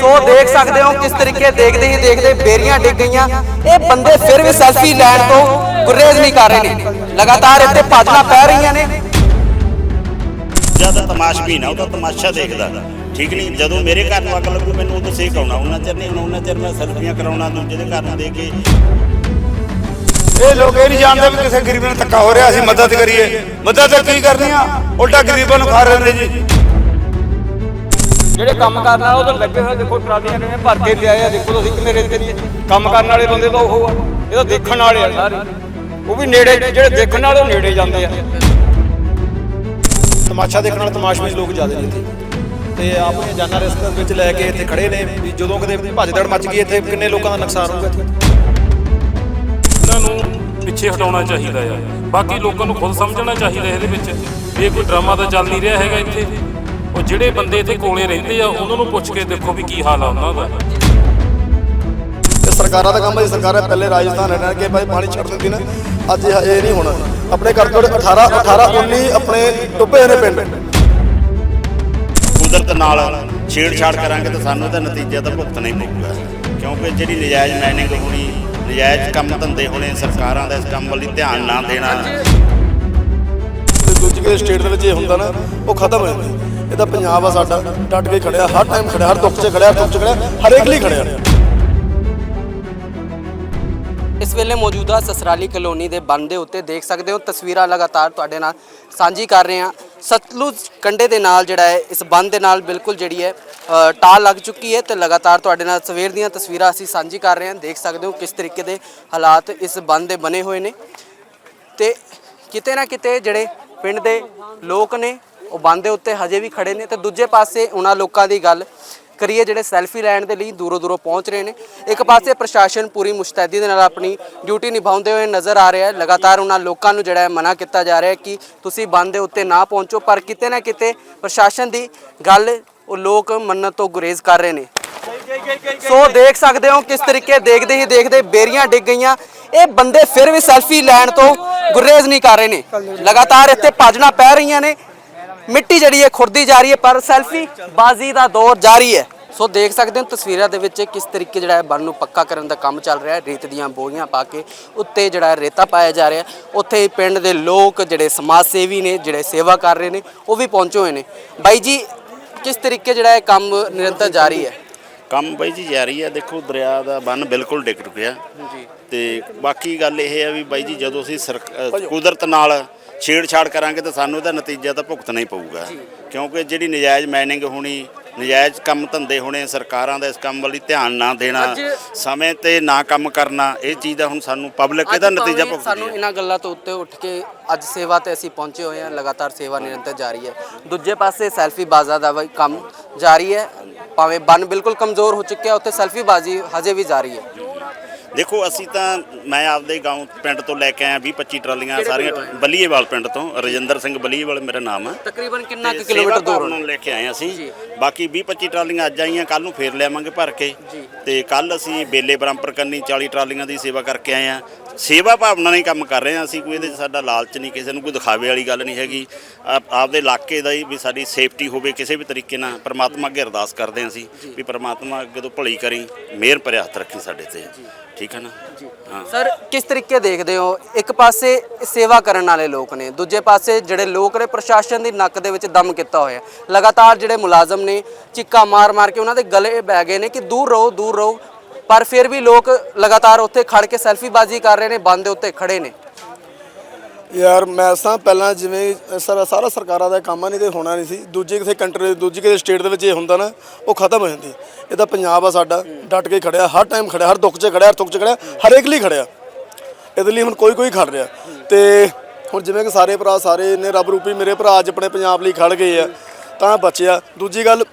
ਸੋ ਦੇਖ ਸਕਦੇ ਹੋ ਕਿਸ ਤਰੀਕੇ ਦੇਖਦੇ ਹੀ ਦੇਖਦੇ ਬੇਰੀਆਂ ਡਿੱਗ ਗਈਆਂ। ਇਹ ਬੰਦੇ ਫਿਰ ਵੀ ਸੈਲਫੀ ਲੈਣ ਤੋਂ ਗੁਰੇਜ਼ ਨਹੀਂ ਕਰ ਰਹੇ ਨੇ। ਲਗਾਤਾਰ ਇੱਥੇ ਭੱਜਣਾ ਪੈ ਰਹੀਆਂ ਨੇ। ਜਦ ਤਮਾਸ਼ਬੀਨ ਆ ਉਹ ਤਾਂ ਤਮਾਸ਼ਾ ਦੇਖਦਾ। ਠੀਕ ਨਹੀਂ ਜਦੋਂ ਮੇਰੇ ਘਰ ਨੂੰ ਅੱਗ ਲੱਗੂ ਮੈਨੂੰ ਉਦੋਂ ਸੇਕ ਆਉਣਾ ਉਹਨਾਂ ਚਿਰ ਨਹੀਂ ਉਹਨਾਂ ਚਿਰ ਮੈਂ ਸੈਲਫੀਆਂ ਕਰਾਉਣਾ ਦੂਜੇ ਦੇ ਘਰ ਨੂੰ ਦੇ ਕੇ। ਇਹ ਲੋਕ ਇਹ ਨਹੀਂ ਜਾਣਦੇ ਵੀ ਕਿਸੇ ਗਰੀਬ ਨਾਲ ਧੱਕਾ ਹੋ ਰਿਹਾ ਅਸੀਂ ਮਦਦ ਕਰੀਏ। ਮਦਦ ਕੀ ਕਰਨੀ ਆ? ਉਲਟਾ ਗਰੀਬਾਂ ਨੂੰ ਖਾ ਰਹੇ ਨੇ ਜੀ। ਜਿਹੜੇ ਕੰਮ ਕਰਨ ਵਾਲੇ ਉਹ ਤਾਂ ਲੱਗੇ ਹੋਏ ਦੇਖੋ ਟਰਾਲੀਆਂ ਕਿਵੇਂ ਭਰ ਕੇ ਲਿਆਏ ਆ ਦੇਖੋ ਤੁਸੀਂ ਕਿੰਨੇ ਰੇਤੇ ਦੀ ਕੰਮ ਕਰਨ ਵਾਲੇ ਬੰਦੇ ਤਾਂ ਉਹ ਆ। ਇਹ ਤਾਂ ਦੇਖਣ ਵਾਲੇ ਆ ਸਾਰੇ। ਉਹ ਵੀ ਨੇੜੇ ਜਿਹੜੇ ਦੇਖਣ ਵਾਲੇ ਉਹ ਨੇੜੇ ਜਾਂਦੇ ਆ। ਤਮਾਸ਼ਾ ਦੇਖਣ ਵਾਲੇ ਤਮਾਸ਼ਬੀਨ ਲੋਕ ਜ਼ਿਆਦਾ ਨੇ ਇੱਥੇ। ਤੇ ਆਪਣੀਆਂ ਜਾਨਾਂ ਰਿਸਕ ਵਿੱਚ ਲੈ ਕੇ ਇੱਥੇ ਖੜੇ ਨੇ ਵੀ ਜਦੋਂ ਕਦੇ ਭੱਜਦੜ ਮੱਚ ਗਈ ਇੱਥੇ ਕਿੰਨੇ ਲੋਕਾਂ ਦਾ ਨੁਕਸਾਨ ਹੋਊਗਾ ਇੱਥੇ? ਇਹਨਾਂ ਨੂੰ ਪਿੱਛੇ ਹਟਾਉਣਾ ਚਾਹੀਦਾ ਆ। ਬਾਕੀ ਲੋਕਾਂ ਨੂੰ ਖੁਦ ਸਮਝਣਾ ਚਾਹੀਦਾ ਇਹਦੇ ਵਿੱਚ। ਇਹ ਕੋਈ ਡਰਾਮਾ ਤਾਂ ਚੱਲ ਨਹੀਂ ਰਿਹਾ ਹੈਗਾ ਇੱਥੇ। ਉਹ ਜਿਹੜੇ ਬੰਦੇ ਇੱਥੇ ਕੋਲੇ ਰਹਿੰਦੇ ਆ ਉਹਨਾਂ ਨੂੰ ਪੁੱਛ ਕੇ ਦੇਖੋ ਵੀ ਕੀ ਹਾਲ ਆ ਉਹਨਾਂ ਦਾ। ਤੇ ਸਰਕਾਰਾਂ ਦਾ ਕੰਮ ਹੈ ਜੀ, ਸਰਕਾਰਾਂ ਪਹਿਲੇ ਰਾਜਸਥਾਨ ਰਹਿਣ ਕੇ ਭਾਈ ਪਾਣੀ ਛੱਡ ਦਿੰਦੀ ਨੇ ਅੱਜ ਇਹ ਨਹੀਂ ਹੋਣਾ। ਆਪਣੇ ਘੱਟ ਤੋਂ ਘੱਟ 18 18 19 ਆਪਣੇ ਡੁੱਬੇ ਹੋਏ ਨੇ ਪਿੰਡ। ਕੁਦਰਤ ਨਾਲ ਛੇੜਛਾੜ ਕਰਾਂਗੇ ਤਾਂ ਸਾਨੂੰ ਇਹਦਾ ਨਤੀਜਾ ਤਾਂ ਭੁਗਤਣਾ ਹੀ ਪਊਗਾ। ਕਿਉਂਕਿ ਜਿਹੜੀ ਨਜਾਇਜ਼ ਮਾਈਨਿੰਗ ਹੋਣੀ ਨਜਾਇਜ਼ ਕੰਮ ਧੰਦੇ ਹੋਣੇ ਸਰਕਾਰਾਂ ਦਾ ਇਸ ਕੰਮ ਵੱਲ ਧਿਆਨ ਨਾ ਦੇਣਾ। ਤੇ ਦੂਜੀ ਕਿਸੇ ਸਟੇਟ ਦੇ ਵਿੱਚ ਇਹ ਹੁੰਦਾ ਨਾ ਉਹ ਖਤਮ ਹੋ ਜਾਂਦਾ। ਇਹ ਤਾਂ ਪੰਜਾਬ ਆ ਸਾਡਾ ਡਟ ਕੇ ਖੜਿਆ ਹਰ ਟਾਈਮ ਖੜਿਆ ਹਰ ਦੁੱਖ 'ਚ ਖੜਿਆ ਦੁੱਖ 'ਚ ਖੜਿਆ ਹਰੇਕ ਲਈ ਖੜਿਆ। ਇਸ ਵੇਲੇ ਮੌਜੂਦਾ ਸਸਰਾਲੀ ਕਲੋਨੀ ਦੇ ਬੰਦ ਦੇ ਉੱਤੇ ਦੇਖ ਸਕਦੇ ਹੋ ਤਸਵੀਰਾਂ ਲਗਾਤਾਰ ਤੁਹਾਡੇ ਨਾਲ ਸਾਂਝੀ ਕਰ ਰਹੇ ਹਾਂ। ਸਤਲੁਜ ਕੰਢੇ ਦੇ ਨਾਲ ਜਿਹੜਾ ਹੈ ਇਸ ਬੰਦ ਦੇ ਨਾਲ ਬਿਲਕੁਲ ਜਿਹੜੀ ਹੈ ਅ, ਟਾਲ ਲੱਗ ਚੁੱਕੀ ਹੈ ਤੇ ਲਗਾਤਾਰ ਤੁਹਾਡੇ ਨਾਲ ਸਵੇਰ ਦੀਆਂ ਤਸਵੀਰਾਂ ਅਸੀਂ ਸਾਂਝੀ ਕਰ ਰਹੇ ਹਾਂ। ਦੇਖ ਸਕਦੇ ਹੋ ਕਿਸ ਤਰੀਕੇ ਦੇ ਹਾਲਾਤ ਇਸ ਬੰਦ ਦੇ ਬਣੇ ਹੋਏ ਨੇ। ਤੇ ਕਿਤੇ ਨਾ ਕਿਤੇ ਜਿਹੜੇ ਪਿੰਡ ਦੇ ਲੋਕ ਨੇ ਉਹ ਬੰਦ ਦੇ ਉੱਤੇ ਹਜੇ ਵੀ ਖੜੇ ਨੇ ਤੇ ਦੂਜੇ ਪਾਸੇ ਉਹਨਾਂ ਲੋਕਾਂ ਦੀ ਗੱਲ ਕਰੀਏ, ਜਿਹੜੇ ਸੈਲਫੀ ਲੈਣ ਦੇ ਲਈ ਦੂਰੋਂ ਦੂਰੋਂ ਪਹੁੰਚ ਰਹੇ ਨੇ। ਇੱਕ ਪਾਸੇ ਪ੍ਰਸ਼ਾਸਨ ਪੂਰੀ ਮੁਸ਼ਤੈਦੀ ਦੇ ਨਾਲ ਆਪਣੀ ਡਿਊਟੀ ਨਿਭਾਉਂਦੇ ਹੋਏ ਨਜ਼ਰ ਆ ਰਿਹਾ ਹੈ। ਲਗਾਤਾਰ ਉਹਨਾਂ ਲੋਕਾਂ ਨੂੰ ਜਿਹੜਾ ਹੈ ਮਨਾ ਕੀਤਾ ਜਾ ਰਿਹਾ ਹੈ ਕਿ ਤੁਸੀਂ ਬੰਦ ਦੇ ਉੱਤੇ ਨਾ ਪਹੁੰਚੋ, ਪਰ ਕਿਤੇ ਨਾ ਕਿਤੇ ਪ੍ਰਸ਼ਾਸਨ ਦੀ ਗੱਲ ਉਹ ਲੋਕ ਮੰਨਣ ਤੋਂ ਗੁਰੇਜ਼ ਕਰ ਰਹੇ ਨੇ। ਸੋ ਦੇਖ ਸਕਦੇ ਹੋ ਕਿਸ ਤਰੀਕੇ ਦੇਖਦੇ ਹੀ ਦੇਖਦੇ ਬੇਰੀਆਂ ਡਿੱਗ ਗਈਆਂ। ਇਹ ਬੰਦੇ ਫਿਰ ਵੀ ਸੈਲਫੀ ਲੈਣ ਤੋਂ ਗੁਰੇਜ਼ ਨਹੀਂ ਕਰ ਰਹੇ ਨੇ। ਲਗਾਤਾਰ ਇੱਥੇ ਭਾਜਣਾ ਪੈ ਰਹੀਆਂ ਨੇ। ਮਿੱਟੀ ਜਿਹੜੀ ਹੈ ਖੁਰਦੀ ਜਾ ਰਹੀ ਹੈ ਪਰ ਸੈਲਫੀ ਬਾਜ਼ੀ ਦਾ ਦੌਰ ਜਾਰੀ ਹੈ। ਸੋ ਦੇਖ ਸਕਦੇ ਹੋ ਤਸਵੀਰਾਂ ਦੇ ਵਿੱਚ ਕਿਸ ਤਰੀਕੇ ਜਿਹੜਾ ਹੈ ਬੰਨ ਨੂੰ ਪੱਕਾ ਕਰਨ ਦਾ ਕੰਮ ਚੱਲ ਰਿਹਾ ਹੈ। ਰੇਤ ਦੀਆਂ ਬੋਰੀਆਂ ਪਾ ਕੇ ਉੱਤੇ ਜਿਹੜਾ ਹੈ ਰੇਤਾ ਪਾਇਆ ਜਾ ਰਿਹਾ ਹੈ। ਉੱਥੇ ਹੀ ਪਿੰਡ ਦੇ ਲੋਕ ਜਿਹੜੇ ਸਮਾਜ ਸੇਵੀ ਨੇ ਜਿਹੜੇ ਸੇਵਾ ਕਰ ਰਹੇ ਨੇ ਉਹ ਵੀ ਪਹੁੰਚੇ ਹੋਏ ਨੇ। ਬਾਈ ਜੀ ਕਿਸ ਤਰੀਕੇ ਜਿਹੜਾ ਹੈ ਕੰਮ ਨਿਰੰਤਰ ਜਾਰੀ ਹੈ? ਕੰਮ ਬਾਈ ਜੀ ਜਾਰੀ ਆ ਦੇਖੋ ਦਰਿਆ ਦਾ ਬੰਨ ਬਿਲਕੁਲ ਡਿੱਗ ਚੁੱਕਿਆ। ਜੀ। ਤੇ ਬਾਕੀ ਗੱਲ ਇਹ ਆ ਵੀ ਬਾਈ ਜੀ ਜਦੋਂ ਅਸੀਂ ਕੁਦਰਤ ਨਾਲ ਛੇੜਛਾੜ ਕਰਾਂਗੇ ਤਾਂ ਸਾਨੂੰ ਇਹਦਾ ਨਤੀਜਾ ਤਾਂ ਭੁਗਤਣਾ ਹੀ ਪਊਗਾ। ਕਿਉਂਕਿ ਜਿਹੜੀ ਨਜਾਇਜ਼ ਮਾਈਨਿੰਗ ਹੋਣੀ ਨਜਾਇਜ਼ ਕੰਮ ਧੰਦੇ ਹੋਣੇ ਸਰਕਾਰਾਂ ਦਾ ਇਸ ਕੰਮ ਵੱਲ ਧਿਆਨ ਨਾ ਦੇਣਾ ਸਮੇਂ ਤੇ ਨਾ ਕੰਮ ਕਰਨਾ ਇਹ ਚੀਜ਼ ਦਾ ਹੁਣ ਸਾਨੂੰ ਪਬਲਿਕ ਇਹਦਾ ਨਤੀਜਾ ਭਾਵੇਂ ਭੁਗਤਦੀ ਸਾਨੂੰ ਇਹਨਾਂ ਗੱਲਾਂ ਤੋਂ ਉੱਤੇ ਉੱਠ ਕੇ ਅੱਜ ਸੇਵਾ ਤੇ ਅਸੀਂ ਪਹੁੰਚੇ ਹੋਏ ਹਾਂ ਲਗਾਤਾਰ ਸੇਵਾ ਨਿਰੰਤਰ ਜਾਰੀ ਹੈ। ਦੂਜੇ ਪਾਸੇ ਸੈਲਫੀ ਬਾਜ਼ਾ ਦਾ ਵੀ ਕੰਮ ਜਾਰੀ ਹੈ। ਭਾਵੇਂ ਬੰਨ ਬਿਲਕੁਲ ਕਮਜ਼ੋਰ ਹੋ ਚੁੱਕਿਆ ਉੱਥੇ ਸੈਲਫੀ ਬਾਜ਼ੀ ਹਜੇ ਵੀ ਜਾਰੀ ਹੈ। ਦੇਖੋ ਅਸੀਂ ਤਾਂ ਮੈਂ ਆਪਦੇ ਗਾਉਂ ਪਿੰਡ ਤੋਂ ਲੈ ਕੇ ਆਇਆ 20 25 ਟਰਾਲੀਆਂ ਸਾਰੀਆਂ ਬੱਲੀਏਵਾਲ ਪਿੰਡ ਤੋਂ ਰਜਿੰਦਰ ਸਿੰਘ ਬੱਲੀਏਵਾਲ ਮੇਰਾ ਨਾਮ ਹੈ ਤਕਰੀਬਨ ਕਿੰਨਾ ਕੁ ਕਿਲੋਮੀਟਰ ਦੂਰ ਨੂੰ ਲੈ ਕੇ ਆਏ ਅਸੀਂ। ਬਾਕੀ 20 25 ਟਰਾਲੀਆਂ ਅੱਜ ਆਈਆਂ ਕੱਲ ਨੂੰ ਫੇਰ ਲਿਆਵਾਂਗੇ ਭਰ ਕੇ। ਤੇ ਕੱਲ ਅਸੀਂ ਬੇਲੇ ਬਰਾਂਪਰ ਕੰਨੀ 40 ਟਰਾਲੀਆਂ ਦੀ ਸੇਵਾ ਕਰਕੇ ਆਏ ਆ। ਸੇਵਾ ਭਾਵਨਾ ਨਾਲ ਹੀ ਕੰਮ ਕਰ ਰਹੇ ਆ ਅਸੀਂ ਕੋਈ ਇਹਦੇ 'ਚ ਸਾਡਾ ਲਾਲਚ ਨਹੀਂ ਕਿਸੇ ਨੂੰ ਕੋਈ ਦਿਖਾਵੇ ਵਾਲੀ ਗੱਲ ਨਹੀਂ ਹੈਗੀ। ਆਪ- ਆਪਦੇ ਇਲਾਕੇ ਦਾ ਹੀ ਵੀ ਸਾਡੀ ਸੇਫਟੀ ਹੋਵੇ ਕਿਸੇ ਵੀ ਤਰੀਕੇ ਨਾਲ ਪ੍ਰਮਾਤਮਾ ਅੱਗੇ ਅਰਦਾਸ ਕਰਦੇ ਹਾਂ ਅਸੀਂ ਵੀ ਪ੍ਰਮਾਤਮਾ ਅੱਗੇ ਤੋਂ ਭਲੀ ਕਰੀ ਮਿਹਰ ਭਰਿਆ ਹੱਥ ਰੱਖੀ ਸਾਡੇ ਤੇ। ਠੀਕ ਹੈ ਨਾ? ਹਾਂ। ਸਰ ਕਿਸ ਤਰੀਕੇ ਦੇਖਦੇ ਹੋ? ਇੱਕ ਪਾਸੇ ਸੇਵਾ ਕਰਨ ਵਾਲੇ ਲੋਕ ਨੇ ਦੂਜੇ ਪਾਸੇ ਜਿਹੜੇ ਲੋਕ ਨੇ ਪ੍ਰਸ਼ਾਸਨ ਦੀ ਨੱਕ ਦੇ ਵਿੱਚ ਦਮ ਕੀਤਾ ਹੋਇਆ। ਲਗਾਤਾਰ ਜਿਹੜੇ ਮੁਲਾਜ਼ਮ ਨੇ ਚਿੱਕਾ ਮਾਰ ਮਾਰ ਕੇ ਉਹਨਾਂ ਦੇ ਗਲੇ ਬਹਿ ਗਏ ਨੇ ਕਿ ਦੂਰ ਰਹੋ ਦੂਰ ਰਹੋ। ਪਰ ਫਿਰ ਵੀ ਲੋਕ ਲਗਾਤਾਰ ਉੱਥੇ ਖੜ ਕੇ ਸੈਲਫੀਬਾਜ਼ੀ ਕਰ ਰਹੇ ਨੇ, ਬੰਦ ਦੇ ਉੱਤੇ ਖੜੇ ਨੇ। ਯਾਰ ਮੈਂ ਸਾਂ ਪਹਿਲਾਂ ਜਿਵੇਂ ਸਾਰਾ ਸਾਰਾ ਸਰਕਾਰਾਂ ਦਾ ਕੰਮ ਆ, ਨਹੀਂ ਤੇ ਹੋਣਾ ਨਹੀਂ ਸੀ। ਦੂਜੇ ਕਿਸੇ ਕੰਟਰੀ, ਦੂਜੀ ਕਿਸੇ ਸਟੇਟ ਦੇ ਵਿੱਚ ਇਹ ਹੁੰਦਾ ਨਾ, ਉਹ ਖਤਮ ਹੋ ਜਾਂਦੀ। ਇਹ ਤਾਂ ਪੰਜਾਬ ਆ ਸਾਡਾ, ਡਟ ਕੇ ਖੜਿਆ, ਹਰ ਟਾਈਮ ਖੜਿਆ, ਹਰ ਦੁੱਖ 'ਚ ਖੜਿਆ, ਹਰ ਸੁੱਖ 'ਚ ਖੜਿਆ ਹਰੇਕ ਲਈ ਖੜਿਆ। ਇਹਦੇ ਲਈ ਹੁਣ ਕੋਈ ਕੋਈ ਖੜ ਰਿਹਾ। ਤੇ ਹੁਣ ਜਿਵੇਂ ਕਿ ਸਾਰੇ ਭਰਾ ਸਾਰੇ ਨੇ ਰੱਬ ਰੂਪੀ ਮੇਰੇ ਭਰਾ ਅੱਜ ਆਪਣੇ ਪੰਜਾਬ ਲਈ ਖੜ ਗਏ ਆ, ਤਾਂ ਬਚਿਆ। ਦੂਜੀ ਗੱਲ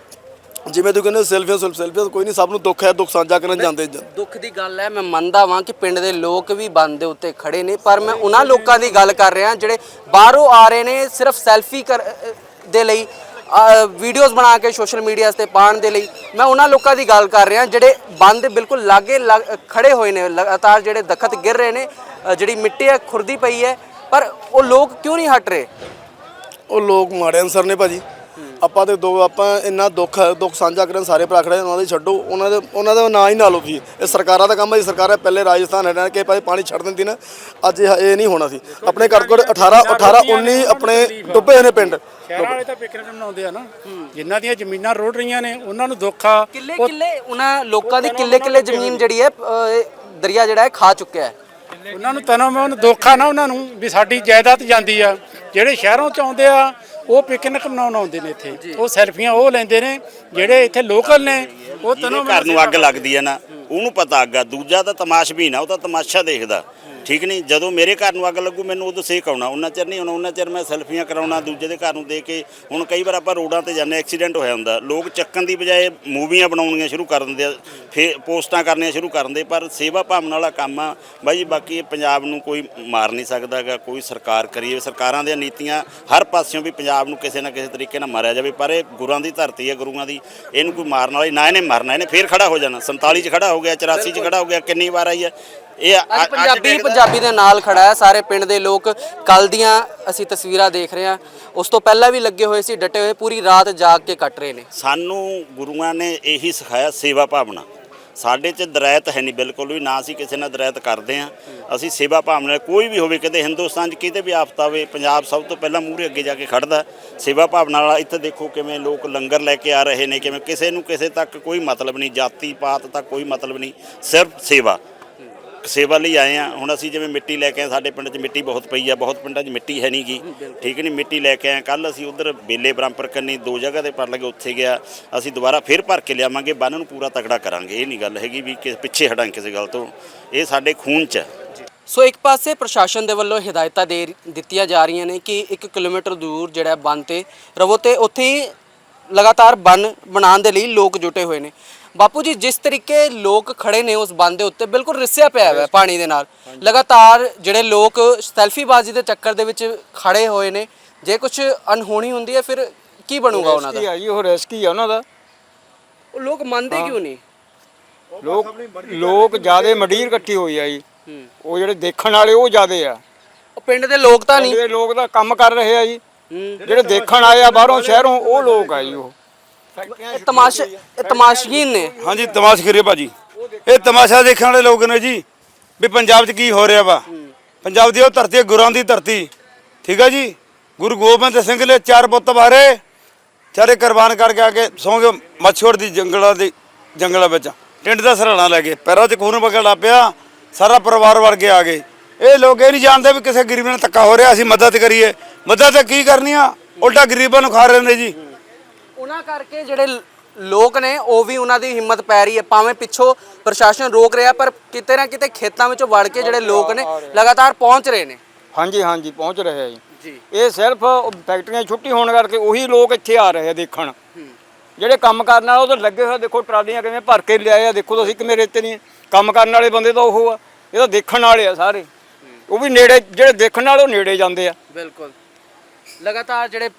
ਜਿਵੇਂ ਤੂੰ ਕਹਿੰਦੇ ਸੈਲਫੀਆਂ ਸੈਲਫੀਆਂ ਕੋਈ ਨਹੀਂ ਸਭ ਨੂੰ ਦੁੱਖ ਹੈ ਦੁੱਖ ਸਾਂਝਾ ਕਰਨ ਜਾਂਦੇ ਜਾਂ- ਦੁੱਖ ਦੀ ਗੱਲ ਹੈ ਮੈਂ ਮੰਨਦਾ ਵਾਂ ਕਿ ਪਿੰਡ ਦੇ ਲੋਕ ਵੀ ਬੰਦ ਦੇ ਉੱਤੇ ਖੜੇ ਨੇ ਪਰ ਮੈਂ ਉਹਨਾਂ ਲੋਕਾਂ ਦੀ ਗੱਲ ਕਰ ਰਿਹਾ ਜਿਹੜੇ ਬਾਹਰੋਂ ਆ ਰਹੇ ਨੇ ਸਿਰਫ ਸੈਲਫੀ ਕਰ ਅ, ਦੇ ਲਈ ਵੀਡੀਓਜ਼ ਬਣਾ ਕੇ ਸੋਸ਼ਲ ਮੀਡੀਆ ਤੇ ਪਾਉਣ ਦੇ ਲਈ ਮੈਂ ਉਹਨਾਂ ਲੋਕਾਂ ਦੀ ਗੱਲ ਕਰ ਰਿਹਾ ਜਿਹੜੇ ਬੰਦ ਦੇ ਬਿਲਕੁਲ ਲਾਗੇ ਲੱਗ- ਖੜੇ ਹੋਏ ਨੇ ਲਗਾਤਾਰ ਜਿਹੜੇ ਦਖਤ ਗਿਰ ਰਹੇ ਨੇ ਅ, ਜਿਹੜੀ ਮਿੱਟੀ ਹੈ ਖੁਰਦੀ ਪਈ ਹੈ ਪਰ ਉਹ ਲੋਕ ਕਿਉਂ ਨਹੀਂ ਹਟ ਰਹੇ? ਉਹ ਲੋਕ ਮਾੜੇ ਅਨਸਰ ਨੇ ਭਾਜੀ। ਆਪਾਂ ਤੇ ਦੋ ਆਪਾਂ ਇੰਨਾ ਦੁੱਖ ਦੁੱਖ ਸਾਂਝਾ ਕਰਨ ਸਾਰੇ ਭਰਾ ਖੜੇ ਉਹਨਾਂ ਦੇ ਛੱਡੋ ਉਹਨਾਂ ਦੇ ਉਹਨਾਂ ਦਾ ਨਾਂ ਹੀ ਨਾ ਲਓ ਤੁਸੀਂ ਇਹ ਸਰਕਾਰਾਂ ਦਾ ਕੰਮ ਹੈ ਜੀ ਸਰਕਾਰਾਂ ਪਹਿਲੇ ਰਾਜਸਥਾਨ ਹਰਿਆਣਾ ਕੇ ਭਾਈ ਪਾਣੀ ਛੱਡ ਦਿੰਦੀ ਨਾ ਅੱਜ ਇਹ ਇਹ ਨਹੀਂ ਹੋਣਾ ਸੀ। ਆਪਣੇ ਘੱਟ ਘੱਟ 18 18 19 ਆਪਣੇ ਡੁੱਬੇ ਹੋਏ ਨੇ ਪਿੰਡ। ਸ਼ਹਿਰਾਂ ਵਾਲੇ ਤਾਂ ਪਿਕਨਿਕ ਮਨਾਉਂਦੇ ਆ ਨਾ। ਜਿਨ੍ਹਾਂ ਦੀਆਂ ਜ਼ਮੀਨਾਂ ਰੋੜ ਰਹੀਆਂ ਨੇ ਉਹਨਾਂ ਨੂੰ ਦੁੱਖ ਆ। ਕਿੱਲੇ ਕਿੱਲੇ ਉਹਨਾਂ ਲੋਕਾਂ ਦੀ ਕਿੱਲੇ ਕਿੱਲੇ ਜ਼ਮੀਨ ਜਿਹੜੀ ਹੈ ਦਰਿਆ ਜਿਹੜਾ ਹੈ ਖਾ ਚੁੱਕਿਆ ਹੈ। ਉਹਨਾਂ ਨੂੰ ਤਨੋਂ ਮੈਂ ਦੁੱਖ ਆ ਨਾ ਉਹਨਾਂ ਨੂੰ ਵੀ ਸਾਡੀ ਜਾਇਦਾਦ ਜਾਂਦੀ ਆ। ਜਿਹੜੇ ਸ਼ਹਿਰੋਂ ਚ ਆਉਂਦੇ ਆ ਉਹ ਪਿਕਨਿਕ ਮਨਾਉਣ ਆਉਂਦੇ ਨੇ ਇੱਥੇ। ਉਹ ਸੈਲਫੀਆਂ ਉਹ ਲੈਂਦੇ ਨੇ ਜਿਹੜੇ ਇੱਥੇ ਲੋਕਲ ਨੇ। ਉਹ ਤਨੋਂ ਘਰ ਨੂੰ ਅੱਗ ਲੱਗਦੀ ਹੈ ਨਾ ਉਹਨੂੰ ਪਤਾ ਅੱਗ ਦੂਜਾ ਤਾਂ ਤਮਾਸ਼ਬੀਨ ਆ ਉਹ ਤਾਂ ਤਮਾਸ਼ਾ ਦੇਖਦਾ। ਠੀਕ ਨਹੀਂ? ਜਦੋਂ ਮੇਰੇ ਘਰ ਨੂੰ ਅੱਗ ਲੱਗੂ ਮੈਨੂੰ ਉਦੋਂ ਸੇਕ ਆਉਣਾ। ਉਹਨਾਂ ਚਿਰ ਨਹੀਂ ਆਉਣਾ ਉਹਨਾਂ ਚਿਰ ਮੈਂ ਸੈਲਫੀਆਂ ਕਰਾਉਣਾ ਦੂਜੇ ਦੇ ਘਰ ਨੂੰ ਦੇ ਕੇ ਹੁਣ ਕਈ ਵਾਰ ਆਪਾਂ ਰੋਡਾਂ ਤੇ ਜਾਂਦੇ ਐਕਸੀਡੈਂਟ ਹੋਇਆ ਹੁੰਦਾ। ਲੋਕ ਚੱਕਣ ਦੀ ਬਜਾਏ ਮੂਵੀਆਂ ਬਣਾਉਣੀਆਂ ਸ਼ੁਰੂ ਕਰ ਦਿੰਦੇ ਆ ਫੇ ਪੋਸਟਾਂ ਕਰਨੀਆਂ ਸ਼ੁਰੂ ਕਰ ਦਿੰਦੇ ਪਰ ਸੇਵਾ ਭਾਵਨਾ ਵਾਲਾ ਕੰਮ ਆ। ਬਾਈ ਬਾਕੀ ਇਹ ਪੰਜਾਬ ਨੂੰ ਕੋਈ ਮਾਰ ਨਹੀਂ ਸਕਦਾਗਾ ਕੋਈ ਸਰਕਾਰ ਕਰੀਏ। ਸਰਕਾਰਾਂ ਦੀਆਂ ਨੀਤੀਆਂ ਹਰ ਪਾਸਿਓਂ ਵੀ ਪੰਜਾਬ ਨੂੰ ਕਿਸੇ ਨਾ ਕਿਸੇ ਤਰੀਕੇ ਨਾਲ ਮਾਰਿਆ ਜਾਵੇ ਪਰ ਇਹ ਗੁਰਾਂ ਦੀ ਧਰਤੀ ਹੈ ਗੁਰੂਆਂ ਦੀ। ਇਹਨੂੰ ਕੋਈ ਮਾਰਨ ਵਾਲੀ ਨਾ ਇਹਨੇ ਮਰਨਾ ਇਹਨੇ ਫੇਰ ਖੜਾ ਹੋ ਜਾਣਾ। 47 ਚ ਖੜਾ ਹੋ ਗਿਆ 84 ਚ ਖੜਾ ਹੋ ਗਿਆ ਕਿੰਨੀ ਵਾਰ ਆਈ ਹੈ ਇਹ ਅੱਜ ਪੰਜਾਬੀ ਪੰਜਾਬੀ ਦੇ ਨਾਲ ਖੜਾ ਹੈ ਸਾਰੇ ਪਿੰਡ ਦੇ ਲੋਕ। ਕੱਲ ਦੀਆਂ ਅਸੀਂ ਤਸਵੀਰਾਂ ਦੇਖ ਰਹੇ ਹਾਂ। ਉਸ ਤੋਂ ਪਹਿਲਾਂ ਵੀ ਲੱਗੇ ਹੋਏ ਸੀ ਡਟੇ ਹੋਏ ਪੂਰੀ ਰਾਤ ਜਾਗ ਕੇ ਕੱਟ ਰਹੇ ਨੇ। ਸਾਨੂੰ ਗੁਰੂਆਂ ਨੇ ਇਹੀ ਸਿਖਾਇਆ ਸੇਵਾ ਭਾਵਨਾ। ਸਾਡੇ 'ਚ ਦਰਾਇਤ ਹੈ ਨਹੀਂ ਬਿਲਕੁਲ ਵੀ ਨਾ ਅਸੀਂ ਕਿਸੇ ਨਾਲ ਦਰਾਇਤ ਕਰਦੇ ਆ ਅਸੀਂ ਸੇਵਾ ਭਾਵਨਾ ਨਾਲ ਕੋਈ ਵੀ ਹੋਵੇ ਕਿਤੇ ਹਿੰਦੁਸਤਾਨ 'ਚ ਕਿਤੇ ਵੀ ਆਫਤ ਆਵੇ ਪੰਜਾਬ ਸਭ ਤੋਂ ਪਹਿਲਾਂ ਮੂਹਰੇ ਅੱਗੇ ਜਾ ਕੇ ਖੜਦਾ। ਸੇਵਾ ਭਾਵਨਾ ਵਾਲਾ ਇੱਥੇ ਦੇਖੋ ਕਿਵੇਂ ਲੋਕ ਲੰਗਰ ਲੈ ਕੇ ਆ ਰਹੇ ਨੇ ਕਿਵੇਂ ਕਿਸੇ ਨੂੰ ਕਿਸੇ ਤੱਕ ਕੋਈ ਮਤਲਬ ਨਹੀਂ ਜਾਤੀ ਪਾਤ ਤੱਕ ਕੋਈ ਮਤਲਬ ਨਹੀਂ ਸਿਰਫ ਸੇਵਾ। ਸੇਵਾ ਲਈ ਆਏ ਆ। ਹੁਣ ਅਸੀਂ ਜਿਵੇਂ ਮਿੱਟੀ ਲੈ ਕੇ ਆਏ, ਸਾਡੇ ਪਿੰਡ 'ਚ ਮਿੱਟੀ ਬਹੁਤ ਪਈ ਆ। ਬਹੁਤ ਪਿੰਡਾਂ 'ਚ ਮਿੱਟੀ ਹੈ ਨਹੀਂ ਗੀ। ਠੀਕ ਨਹੀਂ, ਮਿੱਟੀ ਲੈ ਕੇ ਆਏ ਕੱਲ ਅਸੀਂ ਉਧਰ ਬੇਲੇ ਬਰਾਂਪਰ ਕੰਨੀ ਦੋ ਜਗ੍ਹਾ ਤੇ ਪਰ ਲਗੇ, ਉੱਥੇ ਗਿਆ। ਅਸੀਂ ਦੁਬਾਰਾ ਫਿਰ ਭਰ ਕੇ ਲਿਆਵਾਂਗੇ। ਬੰਨ ਨੂੰ ਪੂਰਾ ਤਕੜਾ ਕਰਾਂਗੇ। ਇਹ ਨਹੀਂ ਗੱਲ ਹੈਗੀ ਵੀ ਕਿ ਪਿੱਛੇ ਹਟਾਂ ਕਿਸੇ ਗੱਲ ਤੋਂ। ਇਹ ਸਾਡੇ ਖੂਨ 'ਚ ਹੈ। ਸੋ ਇੱਕ ਪਾਸੇ ਪ੍ਰਸ਼ਾਸਨ ਦੇ ਵੱਲੋਂ ਹਦਾਇਤਾਂ ਦੇ ਦਿੱਤੀਆਂ ਜਾ ਰਹੀਆਂ ਨੇ ਕਿ 1 ਕਿਲੋਮੀਟਰ ਦੂਰ ਜਿਹੜਾ ਬੰਨ ਤੇ ਰਵੋ ਤੇ ਉੱਥੇ ਲਗਾਤਾਰ ਬੰਨ ਬਣਾਉਣ ਦੇ ਲਈ ਲੋਕ ਜੁਟੇ ਹੋਏ ਨੇ। ਬਾਪੂ ਜੀ ਜਿਸ ਤਰੀਕੇ ਲੋਕ ਖੜੇ ਨੇ ਉਸ ਬੰਨ ਦੇ ਉੱਤੇ ਬਿਲਕੁਲ ਰਿਸਿਆ ਪਿਆ ਹੋਇਆ ਹੈ ਪਾਣੀ ਦੇ ਨਾਲ। ਲਗਾਤਾਰ ਜਿਹੜੇ ਲੋਕ ਸੈਲਫੀਬਾਜ਼ੀ ਦੇ ਚੱਕਰ ਦੇ ਵਿੱਚ ਖੜੇ ਹੋਏ ਨੇ ਜੇ ਕੁਝ ਅਨਹੋਣੀ ਹੁੰਦੀ ਹੈ ਫਿਰ ਕੀ ਬਣੂਗਾ ਉਹਨਾਂ ਰਿਸਕੀ ਦਾ ਆ ਜੀ ਉਹ ਰਿਸਕੀ ਆ ਉਹਨਾਂ ਦਾ। ਉਹ ਲੋਕ ਮੰਨਦੇ ਕਿਉਂ ਨਹੀਂ? ਲੋਕ ਲੋਕ ਜਿਆਦੇ ਮੰਡੀਰ ਇਕੱਠੀ ਹੋਈ ਆ ਜੀ। ਉਹ ਜਿਹੜੇ ਦੇਖਣ ਵਾਲੇ ਉਹ ਜਿਆਦੇ ਆ। ਉਹ ਪਿੰਡ ਦੇ ਲੋਕ ਤਾਂ ਨਹੀਂ। ਜਿਹੜੇ ਲੋਕ ਦਾ ਕੰਮ ਕਰ ਰਹੇ ਆ ਜੀ। ਹੂੰ। ਜਿਹੜੇ ਦੇਖਣ ਆਏ ਆ ਬਾਹਰੋਂ ਸ਼ਹਿਰੋਂ ਉਹ ਲੋਕ ਆ ਜੀ ਉਹ। ਇਹ ਤਮਾਸ਼ਾ ਇਹ ਨੇ। ਹਾਂਜੀ ਤਮਾਸ਼ਗੀਰੇ ਭਾਜੀ। ਇਹ ਤਮਾਸ਼ਾ ਦੇਖਣ ਵਾਲੇ ਲੋਕ ਨੇ ਜੀ ਵੀ ਪੰਜਾਬ 'ਚ ਕੀ ਹੋ ਰਿਹਾ ਵਾ। ਪੰਜਾਬ ਦੀ ਉਹ ਧਰਤੀ ਹੈ ਗੁਰਾਂ ਦੀ ਧਰਤੀ। ਠੀਕ ਹੈ ਜੀ? ਗੁਰੂ ਗੋਬਿੰਦ ਸਿੰਘ ਨੇ ਚਾਰ ਪੁੱਤ ਬਾਰੇ ਚਾਰੇ ਕੁਰਬਾਨ ਕਰਕੇ ਆ ਕੇ ਸੌਂ ਗਏ ਮੱਛੋੜ ਦੀ ਜੰਗਲਾਂ ਦੇ ਜੰਗਲਾਂ ਵਿੱਚ। ਟਿੰਡ ਦਾ ਸਰਾਣਾ ਲੈ ਕੇ ਪੈਰਾਂ 'ਚ ਖੂਨ ਵਗੜਾ ਪਿਆ। ਸਾਰਾ ਪਰਿਵਾਰ ਵਰਗੇ ਆ ਗਏ। ਇਹ ਲੋਕ ਇਹ ਨਹੀਂ ਜਾਣਦੇ ਵੀ ਕਿਸੇ ਗਰੀਬ ਨਾਲ ਧੱਕਾ ਹੋ ਰਿਹਾ ਅਸੀਂ ਮਦਦ ਕਰੀਏ। ਮਦਦ ਕੀ ਕਰਨੀ ਆ? ਉਲਟਾ ਗਰੀਬਾਂ ਨੂੰ ਖਾ ਰਹੇ ਨੇ ਜੀ। ਉਹਨਾਂ ਕਰਕੇ ਜਿਹੜੇ ਲ- ਲੋਕ ਨੇ ਉਹ ਵੀ ਉਹਨਾਂ ਦੀ ਹਿੰਮਤ ਪੈ ਰਹੀ ਹੈ। ਭਾਵੇਂ ਪਿੱਛੋਂ ਪ੍ਰਸ਼ਾਸਨ ਰੋਕ ਰਿਹਾ ਪਰ ਕਿਤੇ ਨਾ ਕਿਤੇ ਖੇਤਾਂ ਵਿੱਚੋਂ ਵੜ ਕੇ ਜਿਹੜੇ ਲੋਕ ਨੇ ਲਗਾਤਾਰ ਪਹੁੰਚ ਰਹੇ ਨੇ। ਹਾਂਜੀ ਹਾਂਜੀ ਪਹੁੰਚ ਰਹੇ ਆ ਜੀ। ਜੀ। ਇਹ ਸਿਰਫ ਫੈਕਟਰੀਆਂ ਛੁੱਟੀ ਹੋਣ ਕਰਕੇ ਉਹੀ ਲੋਕ ਇੱਥੇ ਆ ਰਹੇ ਆ ਦੇਖਣ। ਜਿਹੜੇ ਕੰਮ ਕਰਨ ਵਾਲੇ ਉਹ ਤਾਂ ਲੱਗੇ ਹੋਏ ਆ, ਦੇਖੋ ਟਰਾਲੀਆਂ ਕਿਵੇਂ ਭਰ ਕੇ ਲਿਆਏ ਆ ਦੇਖੋ ਤੁਸੀਂ ਕਿੰਨੇ ਰੇਤੇ ਨਹੀਂ ਕੰਮ ਕਰਨ ਵਾਲੇ ਬੰਦੇ ਤਾਂ ਉਹ ਆ। ਇਹ ਤਾਂ ਦੇਖਣ ਵਾਲੇ ਆ ਸਾਰੇ। ਉਹ ਵੀ ਨੇੜੇ ਜਿਹੜੇ ਦੇਖਣ ਵਾਲੇ ਉਹ ਨੇੜੇ ਜਾਂਦੇ ਆ। ਬਿਲਕੁਲ। ਲਗਾਤਾਰ ਜਿਹੜੇ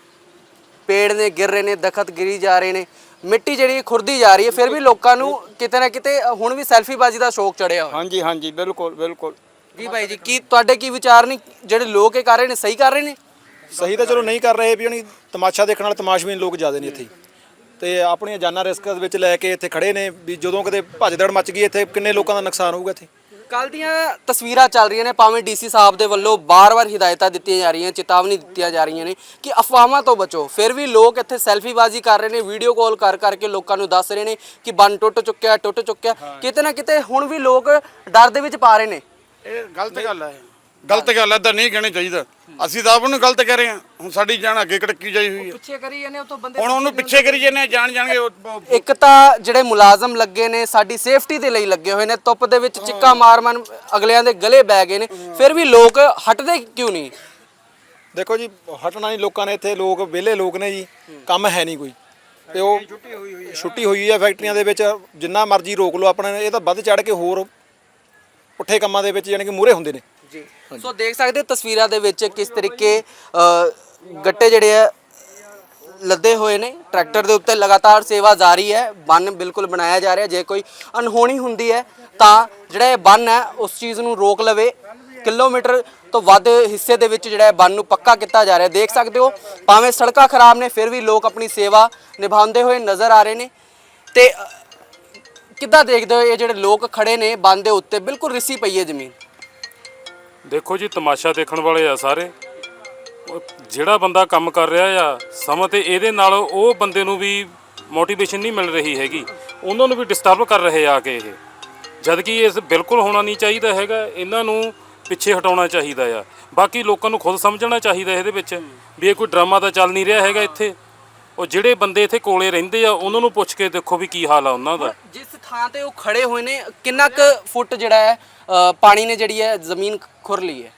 ਪੇੜ ਨੇ ਗਿਰ ਰਹੇ ਨੇ ਦਖਤ ਗਿਰੀ ਜਾ ਰਹੇ ਨੇ ਮਿੱਟੀ ਜਿਹੜੀ ਖੁਰਦੀ ਜਾ ਰਹੀ ਹੈ ਫਿਰ ਵੀ ਲੋਕਾਂ ਨੂੰ ਕਿਤੇ ਨਾ ਕਿਤੇ ਹੁਣ ਵੀ ਸੈਲਫੀਬਾਜ਼ੀ ਦਾ ਸ਼ੌਕ ਚੜਿਆ ਹੋਇਆ। ਹਾਂਜੀ ਹਾਂਜੀ ਬਿਲਕੁਲ ਬਿਲਕੁਲ। ਜੀ ਭਾਈ ਜੀ ਕੀ ਤੁਹਾਡੇ ਕੀ ਵਿਚਾਰ ਨੇ? ਜਿਹੜੇ ਲੋਕ ਇਹ ਕਰ ਰਹੇ ਨੇ ਸਹੀ ਕਰ ਰਹੇ ਨੇ? ਸਹੀ ਤਾਂ ਚਲੋ ਨਹੀਂ ਕਰ ਰਹੇ ਵੀ ਉਹਨੀ ਤਮਾਸ਼ਾ ਦੇਖਣ ਵਾਲੇ ਤਮਾਸ਼ਬੀਨ ਲੋਕ ਜ਼ਿਆਦੇ ਨੇ ਇੱਥੇ। ਤੇ ਆਪਣੀਆਂ ਜਾਨਾਂ ਰਿਸਕ ਵਿੱਚ ਲੈ ਕੇ ਇੱਥੇ ਖੜੇ ਨੇ ਵੀ ਜਦੋਂ ਕਿਤੇ ਭੱਜਦੜ ਮੱਚ ਗਈ ਇੱਥੇ ਕਿੰਨੇ ਲੋਕਾਂ ਦਾ ਨੁਕਸਾਨ ਹੋਊਗਾ ਇੱਥੇ? ਕੱਲ ਦੀਆਂ ਤਸਵੀਰਾਂ ਚੱਲ ਰਹੀਆਂ ਨੇ ਭਾਵੇਂ ਡੀਸੀ ਸਾਹਿਬ ਦੇ ਵੱਲੋਂ ਬਾਰ-ਬਾਰ ਹਦਾਇਤਾਂ ਦਿੱਤੀਆਂ ਜਾ ਰਹੀਆਂ ਚੇਤਾਵਨੀ ਦਿੱਤੀਆਂ ਜਾ ਰਹੀਆਂ ਨੇ ਕਿ ਅਫਵਾਹਾਂ ਤੋਂ ਬਚੋ। ਫਿਰ ਵੀ ਲੋਕ ਇੱਥੇ ਸੈਲਫੀਬਾਜ਼ੀ ਕਰ ਰਹੇ ਨੇ ਵੀਡੀਓ ਕਾਲ ਕਰ ਕਰਕੇ ਲੋਕਾਂ ਨੂੰ ਦੱਸ ਰਹੇ ਨੇ ਕਿ ਬੰਨ ਟੁੱਟ ਚੁੱਕਿਆ ਟੁੱਟ ਚੁੱਕਿਆ। ਕਿਤੇ ਨਾ ਕਿਤੇ ਹੁਣ ਵੀ ਲੋਕ ਡਰ ਦੇ ਵਿੱਚ ਪਾ ਰਹੇ ਨੇ। ਇਹ ਗਲਤ ਗੱਲ ਹੈ। ਗਲਤ ਗੱਲ ਹੈ ਤਾਂ ਨਹੀਂ ਕਹਿਣੀ ਚਾਹੀਦਾ। ਅਸੀਂ ਤਾਂ ਆਪ ਨੂੰ ਗਲਤ ਕਹਿ ਰਹੇ ਹਾਂ। ਹੁਣ ਸਾਡੀ ਜਾਨ ਅੱਗੇ ਕੜਕੀ ਜਾਈ ਹੋਈ ਹੈ। ਪਿੱਛੇ ਕਰੀ ਜਾਂਦੇ ਉਹ ਤੋਂ ਬੰਦੇ ਹੁਣ ਉਹਨੂੰ ਪਿੱਛੇ ਕਰੀ ਜਾਂਦੇ ਆ, ਜਾਣ ਜਾਣਗੇ ਉਹ- ਇੱਕ ਤਾਂ ਜਿਹੜੇ ਮੁਲਾਜ਼ਮ ਲੱਗੇ ਨੇ ਸਾਡੀ ਸੇਫਟੀ ਦੇ ਲਈ ਲੱਗੇ ਹੋਏ ਨੇ। ਧੁੱਪ ਦੇ ਵਿੱਚ ਚਿੱਕਾ ਮਾਰ-ਮਾਰ ਅਗਲਿਆਂ ਦੇ ਗਲੇ ਬੈ ਗਏ ਨੇ। ਫਿਰ ਵੀ ਲੋਕ ਹਟਦੇ ਕਿਉਂ ਨਹੀਂ? ਦੇਖੋ ਜੀ ਹਟਣਾ ਨਹੀਂ ਲੋਕਾਂ ਨੇ ਇੱਥੇ ਲੋਕ ਵਿਹਲੇ ਲੋਕ ਨੇ ਜੀ। ਕੰਮ ਹੈ ਨਹੀਂ ਕੋਈ। ਤੇ ਉਹ ਛੁੱਟੀ ਹੋਈ ਹੈ। ਫੈਕਟਰੀਆਂ ਦੇ ਵਿੱਚ। ਜਿੰਨਾ ਮਰਜ਼ੀ ਰੋਕ ਲਓ ਆਪਣੇ ਇਹ ਤਾਂ ਵੱਧ ਚੜ ਕੇ ਹੋਰ ਪੁੱਠੇ ਕੰਮਾਂ ਦੇ ਵਿੱਚ ਯਾਨੀ ਕਿ ਮੂਹਰੇ ਹੁੰਦੇ ਨੇ। ਜੀ। ਸੋ ਦੇਖ ਸਕਦੇ ਹੋ ਤਸਵੀਰਾਂ ਦੇ ਵਿੱਚ ਕਿਸ ਤਰੀਕੇ ਗੱਟੇ ਜਿਹੜੇ ਆ ਲੱਦੇ ਹੋਏ ਨੇ। ਟਰੈਕਟਰ ਦੇ ਉੱਤੇ ਲਗਾਤਾਰ ਸੇਵਾ ਜਾਰੀ ਹੈ। ਬੰਨ ਬਿਲਕੁਲ ਬਣਾਇਆ ਜਾ ਰਿਹਾ। ਜੇ ਕੋਈ ਅਨਹੋਣੀ ਹੁੰਦੀ ਹੈ ਤਾਂ ਜਿਹੜਾ ਇਹ ਬੰਨ ਹੈ ਉਸ ਚੀਜ਼ ਨੂੰ ਰੋਕ ਲਵੇ। ਕਿਲੋਮੀਟਰ ਤੋਂ ਵੱਧ ਹਿੱਸੇ ਦੇ ਵਿੱਚ ਜਿਹੜਾ ਬੰਨ ਨੂੰ ਪੱਕਾ ਕੀਤਾ ਜਾ ਰਿਹਾ। ਦੇਖ ਸਕਦੇ ਹੋ ਭਾਵੇਂ ਸੜਕਾਂ ਖਰਾਬ ਨੇ ਫਿਰ ਵੀ ਲੋਕ ਆਪਣੀ ਸੇਵਾ ਨਿਭਾਉਂਦੇ ਹੋਏ ਨਜ਼ਰ ਆ ਰਹੇ ਨੇ। ਤੇ ਕਿੱਦਾਂ ਦੇਖਦੇ ਹੋ ਇਹ ਜਿਹੜੇ ਲੋਕ ਖੜੇ ਨੇ ਬੰਨ ਦੇ ਉੱਤੇ? ਬਿਲਕੁਲ ਰਿਸੀ ਪਈ ਹੈ ਜ਼ਮੀਨ। ਦੇਖੋ ਜੀ, ਤਮਾਸ਼ਾ ਦੇਖਣ ਵਾਲੇ ਆ ਸਾਰੇ। ਜਿਹੜਾ ਬੰਦਾ ਕੰਮ ਕਰ ਰਿਹਾ ਆ, ਸਮਾਂ ਤੇ ਇਹਦੇ ਨਾਲ ਉਹ ਬੰਦੇ ਨੂੰ ਵੀ ਮੋਟੀਵੇਸ਼ਨ ਨਹੀਂ ਮਿਲ ਰਹੀ ਹੈਗੀ। ਉਹਨਾਂ ਨੂੰ ਵੀ ਡਿਸਟਰਬ ਕਰ ਰਹੇ ਆ ਕੇ ਇਹ। ਜਦ ਕਿ ਇਸ ਬਿਲਕੁਲ ਹੋਣਾ ਨਹੀਂ ਚਾਹੀਦਾ ਹੈਗਾ, ਇਹਨਾਂ ਨੂੰ ਪਿੱਛੇ ਹਟਾਉਣਾ ਚਾਹੀਦਾ ਆ। ਬਾਕੀ ਲੋਕਾਂ ਨੂੰ ਖੁਦ ਸਮਝਣਾ ਚਾਹੀਦਾ ਇਹਦੇ ਵਿੱਚ ਵੀ ਇਹ ਕੋਈ ਡਰਾਮਾ ਤਾਂ ਚੱਲ ਨਹੀਂ ਰਿਹਾ ਹੈਗਾ ਇੱਥੇ। ਉਹ ਜਿਹੜੇ ਬੰਦੇ ਇੱਥੇ ਕੋਲੇ ਰਹਿੰਦੇ ਆ, ਉਹਨਾਂ ਨੂੰ ਪੁੱਛ ਕੇ ਦੇਖੋ ਵੀ ਕੀ ਹਾਲ ਆ ਉਹਨਾਂ ਦਾ। ਜਿਸ ਥਾਂ ਤੇ ਉਹ ਖੜੇ ਹੋਏ ਨੇ ਕਿੰਨਾ ਕੁ ਫੁੱਟ ਜਿਹੜਾ ਹੈ ਅ, ਪਾਣੀ ਨੇ ਜਿਹੜੀ ਹੈ ਜ਼ਮੀਨ ਖੁਰ ਲਈ ਹੈ?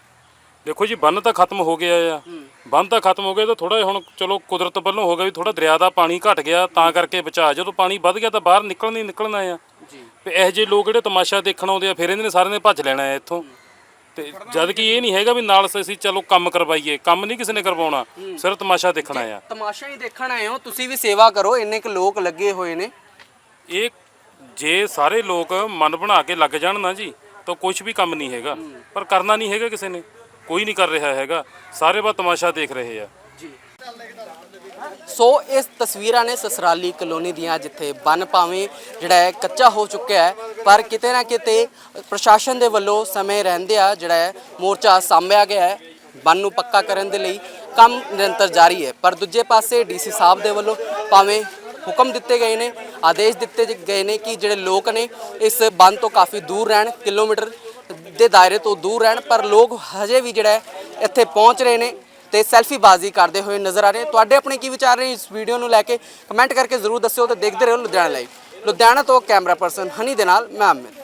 ਦੇਖੋ ਜੀ ਬੰਨ ਤਾਂ ਖਤਮ ਹੋ ਗਿਆ ਆ। ਬੰਨ ਤਾਂ ਖਤਮ ਹੋ ਗਿਆ ਤਾਂ ਥੋੜਾ ਹੁਣ ਚਲੋ ਕੁਦਰਤ ਵੱਲੋਂ ਹੋ ਗਿਆ ਵੀ ਥੋੜਾ ਦਰਿਆ ਦਾ ਪਾਣੀ ਘਟ ਗਿਆ ਤਾਂ ਕਰਕੇ ਬਚਾ ਜਦੋਂ ਪਾਣੀ ਵੱਧ ਗਿਆ ਤਾਂ ਬਾਹਰ ਨਿਕਲਣਾ ਹੀ ਨਿਕਲਣਾ ਆ। ਜੀ। ਤੇ ਇਹੋ ਜਿਹੇ ਲੋਕ ਜਿਹੜੇ ਤਮਾਸ਼ਾ ਦੇਖਣ ਆਉਂਦੇ ਆ ਫਿਰ ਇਹਨਾਂ ਨੇ ਸਾਰਿਆਂ ਨੇ ਭੱਜ ਲੈਣਾ ਹੈ ਇੱਥੋਂ। ਤੇ ਜਦ ਕਿ ਇਹ ਨਹੀਂ ਹੈਗਾ ਵੀ ਨਾਲ ਅਸੀਂ ਚਲੋ ਕੰਮ ਕਰਵਾਈਏ ਕੰਮ ਨਹੀਂ ਕਿਸੇ ਨੇ ਕਰਵਾਉਣਾ ਸਿਰਫ ਤਮਾਸ਼ਾ ਦੇਖਣਾ ਆ। ਤਮਾਸ਼ਾ ਹੀ ਦੇਖਣ ਆਏ ਹੋ ਤੁਸੀਂ ਵੀ ਸੇਵਾ ਕਰੋ ਇੰਨੇ ਕੁ ਲੋਕ ਲੱਗੇ ਹੋਏ ਨੇ। ਇਹ ਜੇ ਸਾਰੇ ਲੋਕ ਮਨ ਬਣਾ ਕੇ ਲੱਗ ਜਾਣ ਨਾ ਜੀ ਤਾਂ ਕੁਝ ਵੀ ਕੰਮ ਨਹੀਂ ਹੈਗਾ। ਪਰ ਕਰਨਾ ਨਹੀਂ ਹੈਗਾ ਕਿਸੇ ਨੇ। ਕੋਈ ਨਹੀਂ ਕਰ ਰਿਹਾ ਹੈਗਾ। ਸਾਰੇ ਬਸ ਤਮਾਸ਼ਾ ਦੇਖ ਰਹੇ ਆ। ਸੋ ਇਸ ਤਸਵੀਰਾਂ ਨੇ ਸਸਰਾਲੀ ਕਲੋਨੀ ਦੀਆਂ ਜਿੱਥੇ ਬੰਨ ਭਾਵੇਂ ਜਿਹੜਾ ਹੈ ਕੱਚਾ ਹੋ ਚੁੱਕਿਆ ਹੈ ਪਰ ਕਿਤੇ ਨਾ ਕਿਤੇ ਪ੍ਰਸ਼ਾਸਨ ਦੇ ਵੱਲੋਂ ਸਮੇਂ ਰਹਿੰਦਿਆਂ ਜਿਹੜਾ ਹੈ ਮੋਰਚਾ ਸਾਂਭਿਆ ਗਿਆ ਹੈ। ਬੰਨ ਨੂੰ ਪੱਕਾ ਕਰਨ ਦੇ ਲਈ ਕੰਮ ਨਿਰੰਤਰ ਜਾਰੀ ਹੈ। ਪਰ ਦੂਜੇ ਪਾਸੇ ਡੀਸੀ ਸਾਹਿਬ ਦੇ ਵੱਲੋਂ ਭਾਵੇਂ ਹੁਕਮ ਦਿੱਤੇ ਗਏ ਨੇ ਆਦੇਸ਼ ਦਿੱਤੇ ਗਏ ਨੇ ਕਿ ਜਿਹੜੇ ਲੋਕ ਨੇ ਇਸ ਬੰਦ ਤੋਂ ਕਾਫੀ ਦੂਰ ਰਹਿਣ, ਕਿਲੋਮੀਟਰ ਦੇ ਦਾਇਰੇ ਤੋਂ ਦੂਰ ਰਹਿਣ, ਪਰ ਲੋਕ ਹਜੇ ਵੀ ਜਿਹੜਾ ਇੱਥੇ ਪਹੁੰਚ ਰਹੇ ਨੇ ਤੇ ਸੈਲਫੀ ਬਾਜ਼ੀ ਕਰਦੇ ਹੋਏ ਨਜ਼ਰ ਆ ਰਹੇ ਤੁਹਾਡੇ ਆਪਣੇ ਕੀ ਵਿਚਾਰ ਨੇ ਇਸ ਵੀਡੀਓ ਨੂੰ ਲੈ ਕੇ? ਕਮੈਂਟ ਕਰਕੇ ਜ਼ਰੂਰ ਦੱਸਿਓ ਤੇ ਦੇਖਦੇ ਰਹੋ ਲੁਧਿਆਣਾ ਲਾਈਵ। ਲੁਧਿਆਣਾ ਤੋਂ ਕੈਮਰਾ ਪਰਸਨ ਹਨੀ ਦੇ ਨਾਲ, ਮੈਂ ਅਮਿਤ।